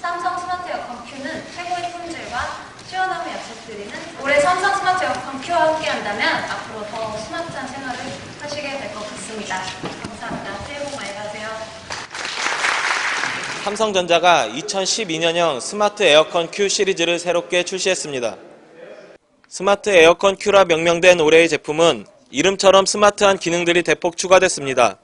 삼성 스마트 에어컨 큐는 최고의 품질과 시원함을 약속드리는 올해 삼성 스마트 에어컨 큐와 함께한다면 앞으로 더 스마트한 생활을 하시게 될 것 같습니다. 감사합니다. 새해 복 많이 받으세요. 삼성전자가 2012년형 스마트 에어컨 Q 시리즈를 새롭게 출시했습니다. 스마트 에어컨 Q라 명명된 올해의 제품은 이름처럼 스마트한 기능들이 대폭 추가됐습니다.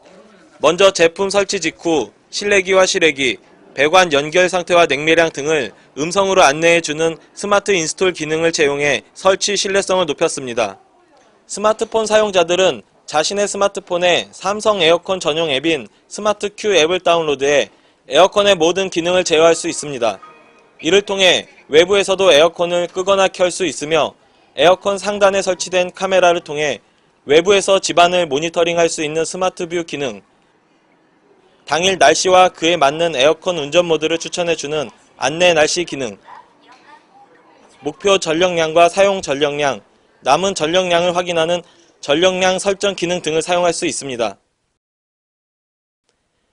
먼저 제품 설치 직후 실내기와 실외기, 배관 연결 상태와 냉매량 등을 음성으로 안내해주는 스마트 인스톨 기능을 채용해 설치 신뢰성을 높였습니다. 스마트폰 사용자들은 자신의 스마트폰에 삼성 에어컨 전용 앱인 스마트 큐 앱을 다운로드해 에어컨의 모든 기능을 제어할 수 있습니다. 이를 통해 외부에서도 에어컨을 끄거나 켤 수 있으며 에어컨 상단에 설치된 카메라를 통해 외부에서 집안을 모니터링할 수 있는 스마트 뷰 기능, 당일 날씨와 그에 맞는 에어컨 운전 모드를 추천해주는 안내 날씨 기능, 목표 전력량과 사용 전력량, 남은 전력량을 확인하는 전력량 설정 기능 등을 사용할 수 있습니다.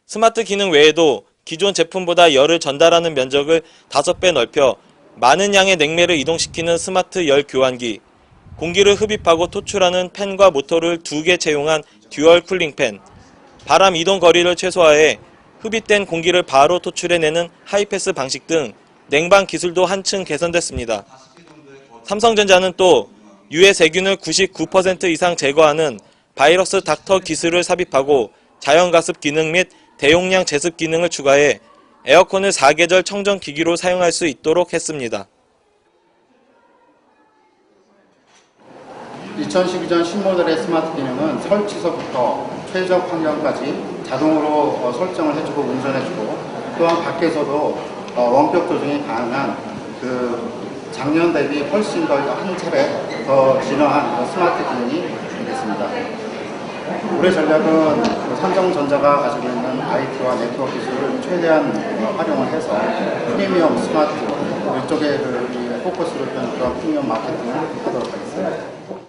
스마트 기능 외에도 기존 제품보다 열을 전달하는 면적을 5배 넓혀 많은 양의 냉매를 이동시키는 스마트 열 교환기, 공기를 흡입하고 토출하는 팬과 모터를 두개 채용한 듀얼 쿨링 팬, 바람 이동 거리를 최소화해 흡입된 공기를 바로 토출해내는 하이패스 방식 등 냉방 기술도 한층 개선됐습니다. 삼성전자는 또 유해 세균을 99% 이상 제거하는 바이러스 닥터 기술을 삽입하고 자연가습 기능 및 대용량 제습 기능을 추가해 에어컨을 사계절 청정 기기로 사용할 수 있도록 했습니다. 2012년 신모델의 스마트 기능은 설치서부터 최적 환경까지 자동으로 어, 설정을 해주고 운전해주고 또한 밖에서도 어, 원격 조정이 가능한 그 작년 대비 훨씬 더 한 차례 더 진화한 그 스마트 기능이 되겠습니다. 올해 전략은 그 삼성전자가 가지고 있는 IT와 네트워크 기술을 최대한 어, 활용을 해서 프리미엄 스마트 이쪽에 그이 포커스를 둔 그런 프리미엄 마케팅을 하도록 하겠습니다.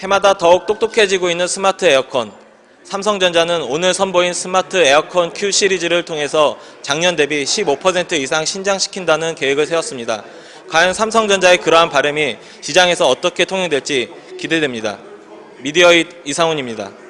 해마다 더욱 똑똑해지고 있는 스마트 에어컨. 삼성전자는 오늘 선보인 스마트 에어컨 Q 시리즈를 통해서 작년 대비 15% 이상 신장시킨다는 계획을 세웠습니다. 과연 삼성전자의 그러한 바람이 시장에서 어떻게 통용될지 기대됩니다. 미디어잇 이상훈입니다.